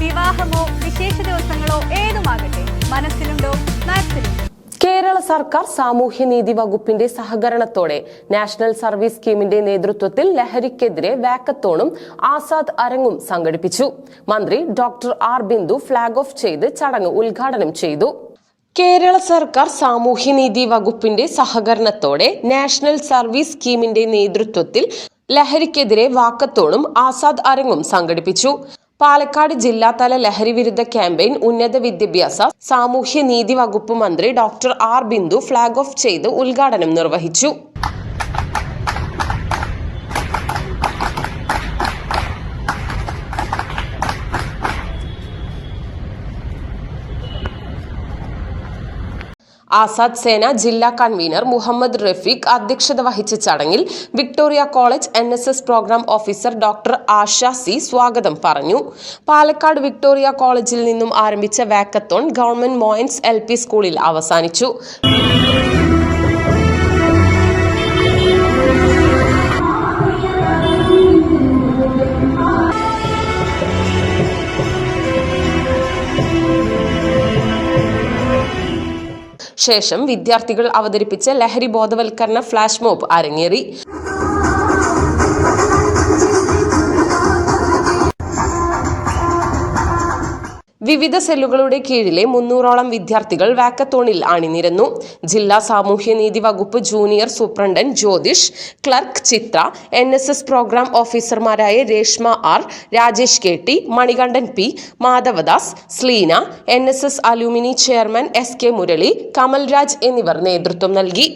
വിവാഹമോ വിശേഷ ദിവസങ്ങളോ ഏതുമാകട്ടെ മനസ്സിലുണ്ടോ മാക്സിലുണ്ടോ കേരള സർക്കാർ സാമൂഹ്യനീതി വകുപ്പിന്റെ സഹകരണത്തോടെ നാഷണൽ സർവീസ് സ്കീമിന്റെ നേതൃത്വത്തിൽ ലഹരിക്കെതിരെ വാക്കത്തോണും ആസാദ് അരങ്ങും സംഘടിപ്പിച്ചു. മന്ത്രി doctor R Bindu flag off ചെയ്ത് ചടങ്ങ് ഉദ്ഘാടനം ചെയ്തു. കേരള സർക്കാർ സാമൂഹ്യനീതി വകുപ്പിന്റെ സഹകരണത്തോടെ നാഷണൽ സർവീസ് സ്കീമിന്റെ നേതൃത്വത്തിൽ ലഹരിക്കെതിരെ വാക്കത്തോണും ആസാദ് അരങ്ങും സംഘടിപ്പിച്ചു. പാലക്കാട് ജില്ലാതല ലഹരി വിരുദ്ധ ക്യാമ്പയിൻ ഉന്നത വിദ്യാഭ്യാസ സാമൂഹ്യ നീതി വകുപ്പ് മന്ത്രി doctor R Bindu flag off ചെയ്ത് ഉദ്ഘാടനം നിർവഹിച്ചു. ആസാദ് സേന ജില്ലാ കൺവീനർ മുഹമ്മദ് റഫീഖ് അധ്യക്ഷത വഹിച്ച ചടങ്ങിൽ Victoria college N program officer doctor Asha C സ്വാഗതം പറഞ്ഞു. പാലക്കാട് വിക്ടോറിയ കോളേജിൽ നിന്നും ആരംഭിച്ച വാക്കത്തോൺ ഗവൺമെന്റ് മോയൻസ് എൽ സ്കൂളിൽ അവസാനിച്ചു. ശേഷം വിദ്യാർത്ഥികൾ അവതരിപ്പിച്ച ലഹരി ബോധവൽക്കരണ ഫ്ലാഷ് മോബ് അരങ്ങേറി. വിവിധ സെല്ലുകളുടെ കീഴിലെ മുന്നൂറോളം വിദ്യാർത്ഥികൾ വാക്കത്തോണിൽ അണിനിരന്നു. ജില്ലാ സാമൂഹ്യനീതി വകുപ്പ് junior superintendent Jyothish clerk Chithra N S S program ഓഫീസർമാരായ Reshma R Rajesh K T Manikandan P Madhavadas Sleena N S S alumni chairman S K Murali Kamalraj എന്നിവർ നേതൃത്വം നൽകി.